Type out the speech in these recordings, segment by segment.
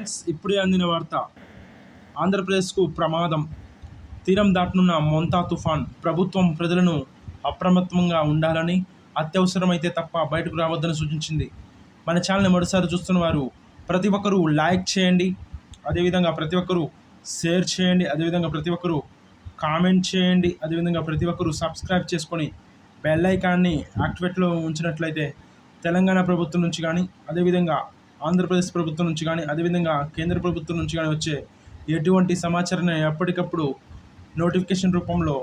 Friends ఇప్పుడే అందిన వార్త. ఆంధ్రప్రదేశ్కు ప్రమాదం. తీరం దాటనున్న మొంతా తుఫాన్ ప్రభుత్వం ప్రజలను అప్రమత్తంగా ఉండాలని అత్యవసరమైతే తప్ప బయటకు రావద్దని సూచించింది. మన ఛానల్ని మరోసారి చూస్తున్న వారు ప్రతి ఒక్కరూ లైక్ చేయండి అదేవిధంగా ప్రతి ఒక్కరూ షేర్ చేయండి అదేవిధంగా ప్రతి ఒక్కరూ కామెంట్ చేయండి అదేవిధంగా ప్రతి ఒక్కరూ సబ్స్క్రైబ్ చేసుకొని బెల్ ఐకాన్ని యాక్టివేట్లో ఉంచినట్లయితే తెలంగాణ ప్రభుత్వం నుంచి కానీ అదేవిధంగా ఆంధ్రప్రదేశ్ ప్రభుత్వం నుంచి కానీ అదేవిధంగా కేంద్ర ప్రభుత్వం నుంచి కానీ వచ్చే ఎటువంటి సమాచారాన్ని ఎప్పటికప్పుడు నోటిఫికేషన్ రూపంలో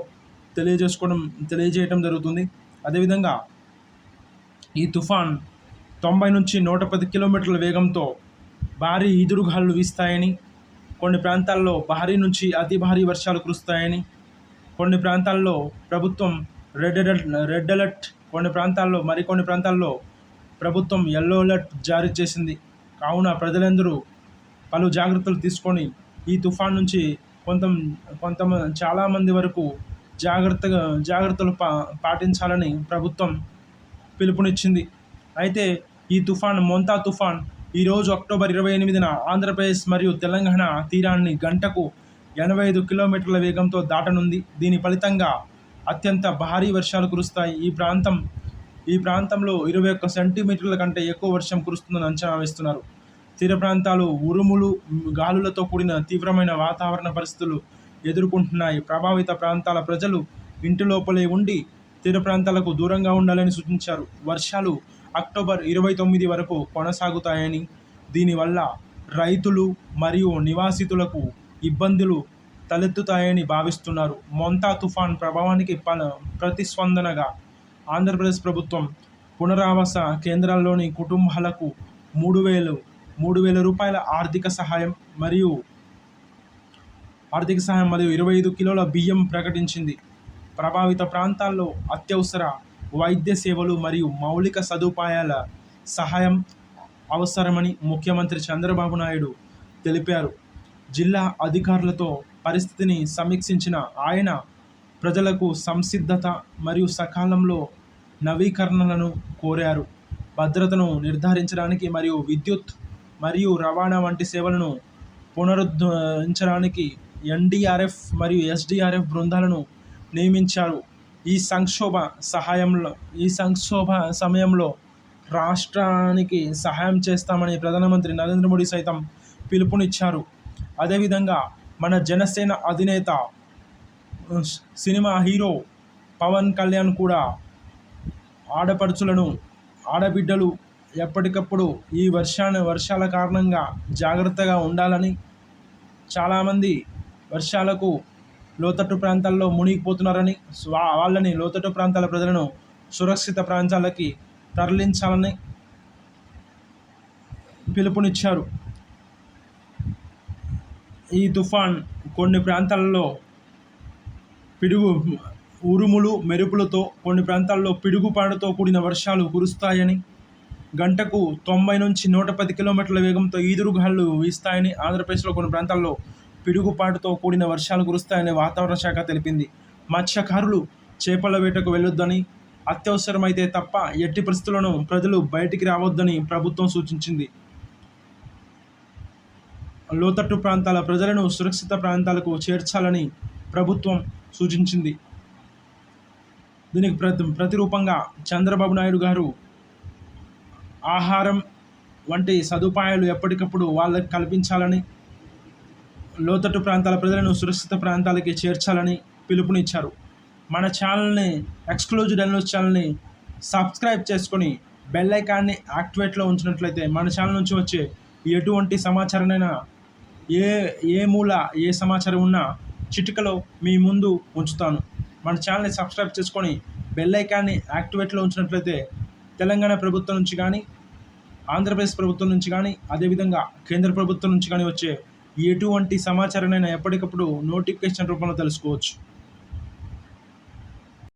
తెలియజేసుకోవడం తెలియజేయడం జరుగుతుంది. అదేవిధంగా ఈ తుఫాన్ తొంభై నుంచి నూట పది కిలోమీటర్ల వేగంతో భారీ ఈదురుగాలు వీస్తాయని కొన్ని ప్రాంతాల్లో భారీ నుంచి అతి భారీ వర్షాలు కురుస్తాయని కొన్ని ప్రాంతాల్లో ప్రభుత్వం రెడ్ అలర్ట్ రెడ్ అలర్ట్ కొన్ని ప్రాంతాల్లో మరికొన్ని ప్రాంతాల్లో ప్రభుత్వం ఎల్లో అలర్ట్ జారీ చేసింది. కావున ప్రజలందరూ పలు జాగ్రత్తలు తీసుకొని ఈ తుఫాన్ నుంచి కొంత కొంత చాలామంది వరకు జాగ్రత్తగా జాగ్రత్తలు పా పాటించాలని ప్రభుత్వం పిలుపునిచ్చింది. అయితే ఈ తుఫాన్ మొంతా తుఫాన్ ఈరోజు అక్టోబర్ ఇరవై ఎనిమిదిన ఆంధ్రప్రదేశ్ మరియు తెలంగాణ తీరాన్ని గంటకు ఎనభై ఐదు కిలోమీటర్ల వేగంతో దాటనుంది. దీని ఫలితంగా అత్యంత భారీ వర్షాలు కురుస్తాయి. ఈ ప్రాంతం ఈ ప్రాంతంలో ఇరవై ఒక్క సెంటీమీటర్ల కంటే ఎక్కువ వర్షం కురుస్తుందని అంచనా వేస్తున్నారు. తీర ప్రాంతాలు ఉరుములు గాలులతో కూడిన తీవ్రమైన వాతావరణ పరిస్థితులు ఎదుర్కొంటున్నాయి. ప్రభావిత ప్రాంతాల ప్రజలు ఇంటి లోపలే ఉండి తీర ప్రాంతాలకు దూరంగా ఉండాలని సూచించారు. వర్షాలు అక్టోబర్ ఇరవై తొమ్మిది వరకు కొనసాగుతాయని దీనివల్ల రైతులు మరియు నివాసితులకు ఇబ్బందులు తలెత్తుతాయని భావిస్తున్నారు. మొంతా తుఫాన్ ప్రభావానికి ప ప్రతిస్పందనగా ఆంధ్రప్రదేశ్ ప్రభుత్వం పునరావాస కేంద్రాల్లోని కుటుంబాలకు మూడు వేలు మూడు వేల రూపాయల ఆర్థిక సహాయం మరియు ఆర్థిక సహాయం మరియు ఇరవై ఐదు కిలోల బియ్యం ప్రకటించింది. ప్రభావిత ప్రాంతాల్లో అత్యవసర వైద్య సేవలు మరియు మౌలిక సదుపాయాల సహాయం అవసరమని ముఖ్యమంత్రి చంద్రబాబు నాయుడు తెలిపారు. జిల్లా అధికారులతో పరిస్థితిని సమీక్షించిన ఆయన ప్రజలకు సంసిద్ధత మరియు సకాలంలో నవీకరణలను కోరారు. భద్రతను నిర్ధారించడానికి మరియు విద్యుత్ మరియు రవాణా వంటి సేవలను పునరుద్ధరించడానికి ఎన్డీఆర్ఎఫ్ మరియు ఎస్డీఆర్ఎఫ్ బృందాలను నియమించారు. ఈ సంక్షోభ సహాయంలో ఈ సంక్షోభ సమయంలో రాష్ట్రానికి సహాయం చేస్తామని ప్రధానమంత్రి నరేంద్ర మోడీ సైతం పిలుపునిచ్చారు. అదేవిధంగా మన జనసేన అధినేత సినిమా హీరో పవన్ కళ్యాణ్ కూడా ఆడపడుచులను ఆడబిడ్డలు ఎప్పటికప్పుడు ఈ వర్షాన్ని వర్షాల కారణంగా జాగ్రత్తగా ఉండాలని చాలామంది వర్షాలకు లోతట్టు ప్రాంతాల్లో మునిగిపోతున్నారని వాళ్ళని లోతట్టు ప్రాంతాల ప్రజలను సురక్షిత ప్రాంతాలకి తరలించాలని పిలుపునిచ్చారు. ఈ తుఫాన్ కొన్ని ప్రాంతాలలో పిడుగు ఉరుములు మెరుపులతో కొన్ని ప్రాంతాల్లో పిడుగుపాటుతో కూడిన వర్షాలు కురుస్తాయని గంటకు తొంభై నుంచి నూట పది కిలోమీటర్ల వేగంతో ఈదురుగాలు వీస్తాయని ఆంధ్రప్రదేశ్లో కొన్ని ప్రాంతాల్లో పిడుగుపాటుతో కూడిన వర్షాలు కురుస్తాయని వాతావరణ శాఖ తెలిపింది. మత్స్యకారులు చేపల వేటకు వెళ్ళొద్దని అత్యవసరమైతే తప్ప ఎట్టి పరిస్థితులను ప్రజలు బయటికి రావద్దని ప్రభుత్వం సూచించింది. లోతట్టు ప్రాంతాల ప్రజలను సురక్షిత ప్రాంతాలకు చేర్చాలని ప్రభుత్వం సూచించింది. దీనికి ప్రతి ప్రతిరూపంగా చంద్రబాబు నాయుడు గారు ఆహారం వంటి సదుపాయాలు ఎప్పటికప్పుడు వాళ్ళకి కల్పించాలని లోతట్టు ప్రాంతాల ప్రజలను సురక్షిత ప్రాంతాలకి చేర్చాలని పిలుపునిచ్చారు. మన ఛానల్ని ఎక్స్క్లూజివ్ డెన్యూస్ ఛానల్ని సబ్స్క్రైబ్ చేసుకొని బెల్ ఐకాన్ని యాక్టివేట్లో ఉంచినట్లయితే మన ఛానల్ నుంచి వచ్చే ఎటువంటి సమాచారమైనా ఏ ఏ మూల ఏ సమాచారం ఉన్నా చిటికలో మీ ముందు ఉంచుతాను. మన ఛానల్ని సబ్స్క్రైబ్ చేసుకొని బెల్ ఐకాన్ని యాక్టివేట్లో ఉంచినట్లయితే తెలంగాణ ప్రభుత్వం నుంచి కానీ ఆంధ్రప్రదేశ్ ప్రభుత్వం నుంచి కానీ అదేవిధంగా కేంద్ర ప్రభుత్వం నుంచి కానీ వచ్చే ఎటువంటి సమాచారాన్ని ఎప్పటికప్పుడు నోటిఫికేషన్ రూపంలో తెలుసుకోవచ్చు.